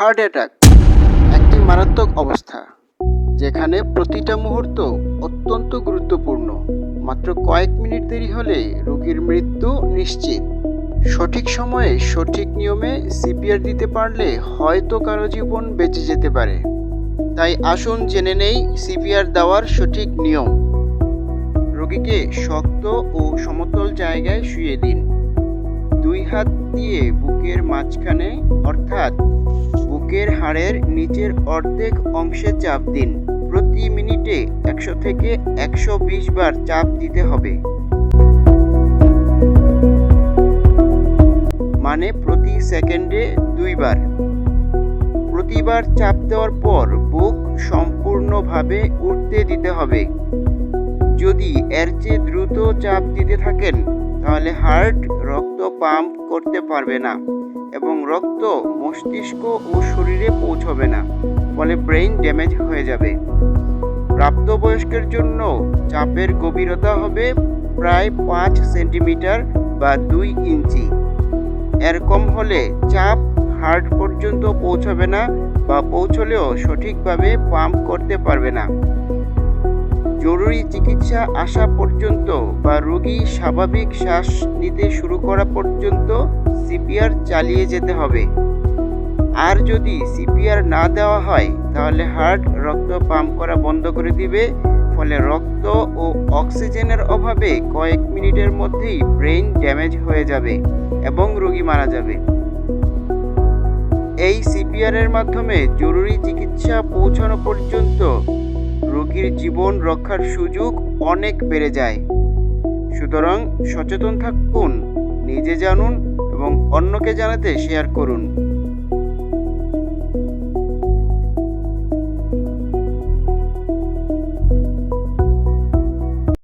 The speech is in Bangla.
হার্ট অ্যাটাক, একটি মারাত্মক অবস্থা, যেখানে প্রতিটা মুহূর্ত অত্যন্ত গুরুত্বপূর্ণ। মাত্র কয়েক মিনিট দেরি হলে রোগীর মৃত্যু নিশ্চিত। সঠিক সময়ে সঠিক নিয়মে সিপিআর দিতে পারলে হয়তো কারও জীবন বেঁচে যেতে পারে। তাই আসুন জেনে নেই সিপিআর দেওয়ার সঠিক নিয়ম। রোগীকে শক্ত ও সমতল জায়গায় শুয়ে দিন। দুই হাত দিয়ে বুকের মাঝখানে, অর্থাৎ বুকের হাড়ের নিচের অর্ধেক অংশে চাপ দিন। প্রতি মিনিটে একশো থেকে একশো বিশ বার চাপ দিতে হবে। মানে প্রতি সেকেন্ডে দুইবার প্রতিবার চাপ দেওয়ার পর বুক সম্পূর্ণভাবে উঠতে দিতে হবে। যদি এর চেয়ে দ্রুত চাপ দিতে থাকেন, তাহলে হার্ট রক্ত পাম্প করতে পারবে না। এবং রক্ত মস্তিষ্ক ও শরীরে পৌঁছবে না, ফলে ব্রেইন ড্যামেজ হয়ে যাবে। প্রাপ্তবয়স্কের জন্য চাপের গভীরতা হবে প্রায় পাঁচ সেন্টিমিটার বা দুই ইঞ্চি। এর কম হলে চাপ হার্ট পর্যন্ত পৌঁছবে না বা পৌঁছলেও সঠিকভাবে পাম্প করতে পারবে না। জরুরি চিকিৎসা আসা পর্যন্ত বা রোগী স্বাভাবিক শ্বাস নিতে শুরু করা পর্যন্ত সিপিআর চালিয়ে যেতে হবে। আর যদি সিপিআর না দেওয়া হয়, তাহলে হার্ট, রক্ত পাম্প করা বন্ধ করে দিবে। ফলে রক্ত ও অক্সিজেনের অভাবে কয়েক মিনিটের মধ্যেই ব্রেন ড্যামেজ হয়ে যাবে এবং রোগী মারা যাবে। এই সিপিআর এর মাধ্যমে জরুরি চিকিৎসা পৌঁছানো পর্যন্ত রোগীর জীবন রক্ষার সুযোগ অনেক বেড়ে যায়। সুতরাং সচেতন থাকুন, নিজে জানুন এবং অন্যকে জানাতে শেয়ার করুন।